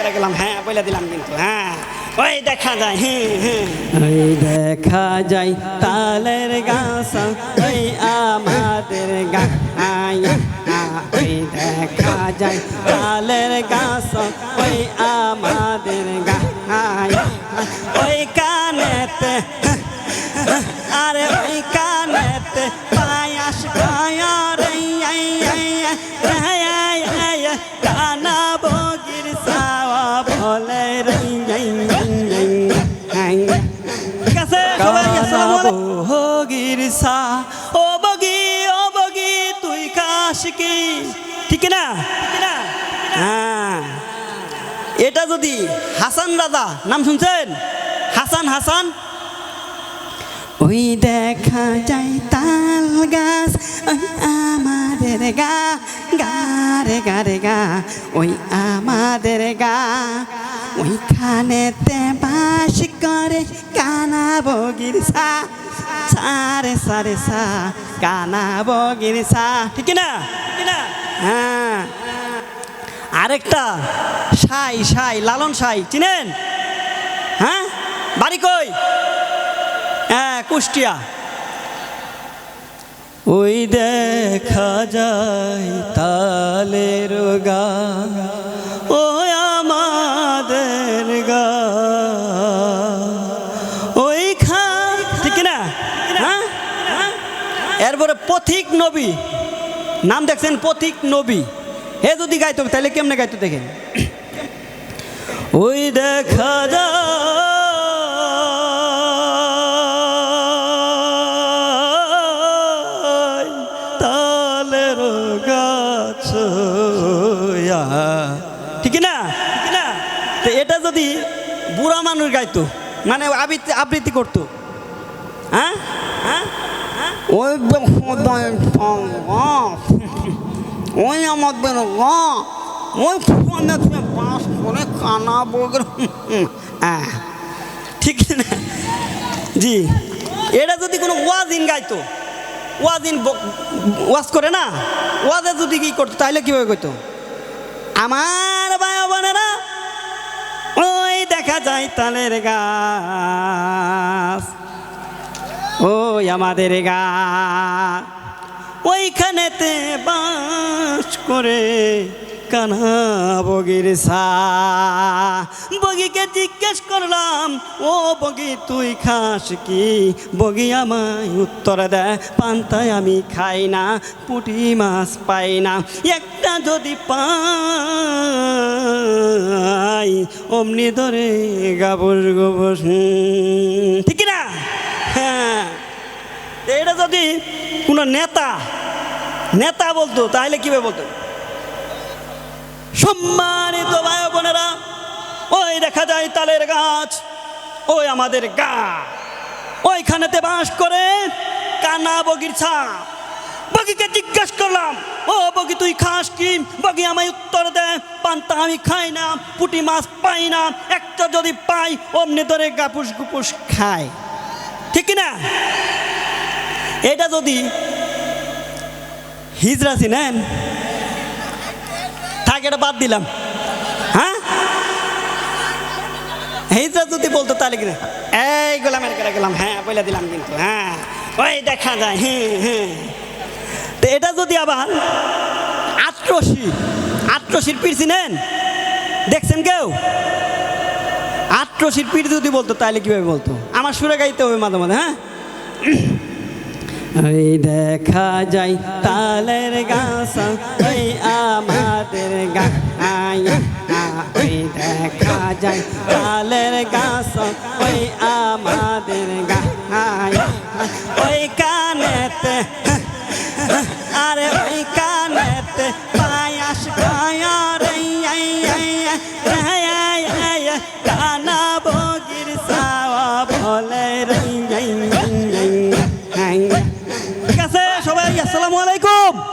করে গেলাম হ্যাঁ বলে দিলাম কিন্তু হ্যাঁ। ওই দেখা যায় ওই দেখা যায় তালের গাছ, ওই আমাদের গায়। ওই দেখা যায় তালের গাছ, ওই আমাদের গায়। ওই কানেতে, আরে ওই কানেতে পায়াস পায়ার কানা সবাই আসসালামু আলাইকুম। বগির সা ও বগি ও বগি তুই খাস কি? ঠিক না ঠিক না হ্যাঁ। এটা যদি হাসান রাজা নাম শুনছেন? হাসান হাসান। ওই দেখা যায় তাল গাছ ওই আমাদের গা গা রে গা রে গা। ওই আমাদের গা ওইখানেতে বাস করে কানা বগির সা সারে সারে সা কানা বগির সা ঠিক না হ্যাঁ। আরেকটা সাই সাই লালন সাই চিনেন? হ্যাঁ? বাড়ি কই? হ্যাঁ কুষ্টিয়া। ওই দেখা যায় তালের গা। এরপরে পথিক নবী। নাম দেখছেন পথিক নবী। হে যদি গাইতো, তাহলে কেমনে গাইতো দেখেন? ওই দেখা না ঠিক না? তো এটা যদি বুড়া মানুষ গাইতো মানে আবৃত্তি আবৃত্তি করতো। হ্যাঁ? হ্যাঁ? ওই ওই আমাদের গা ওই ফোনে বাস করে কানা বগের। হ্যাঁ। ঠিক না? জি। এটা যদি কোনো ওয়াজিন গাইতো, ওয়াজিন ওয়াজ করে না, ওয়াজে যদি কি করতো, তাহলে কীভাবে করতো? আমার ভাই বোনেরা, ওই দেখা যায় তালের গাছ। ওই আমাদের গা। ওইখানেতে বাস করে কানা বগির সা। বগিকে জিজ্ঞেস করলাম, ও বগি, তুই খাস কি? বগি আমায় উত্তর দেয়, পান্তায় আমি খাই না, পুঁটি মাছ পাই না, একটা যদি পাই, অমনি ধরে গাবর গোবর হুম, ঠিক না হ্যাঁ তো এটা যদি কোনো নেতা নেতা বলতো, তাহলে কীভাবে বলতো? সম্মানিত ভাই বোনেরা, ওই দেখা যায় তালের গাছ, ওই আমাদের গা। ওইখানেতে বাস করে কানা বগির ছা বগিকে জিজ্ঞেস করলাম, ও বগি, তুই খাস কি? বগি আমায় উত্তর দে, পান্তা আমি খাই না, পুটি মাছ পাই না, একটা যদি পাই, অমনি ধরে গাপুস গুপুস খায়। ঠিক না? এটা যদি হিজরা নেন থাক এটা বাদ দিলাম। হ্যাঁ? হিজরা যদি বলতো তাহলে কি এই গোলামের করে গেলাম হ্যাঁ বলে দিলাম কিন্তু হ্যাঁ। ওই দেখা যায় হ্যাঁ হ্যাঁ তো এটা যদি আবার আটরশি আটরশির পীর চিনেন দেখছেন কেউ? আটরশির পীর যদি বলতো তাহলে কীভাবে বলতো? আমার সুরে গাইতে হবে মাঝে মাঝে হ্যাঁ? ওই দেখা যায় তালের গাছ, ওই আমাদের গায় ওই দেখা যায় তালের গাছ, ওই আমাদের গায় ওই কানেতে, আরে ওই কানেতে আসসালামু আলাইকুম।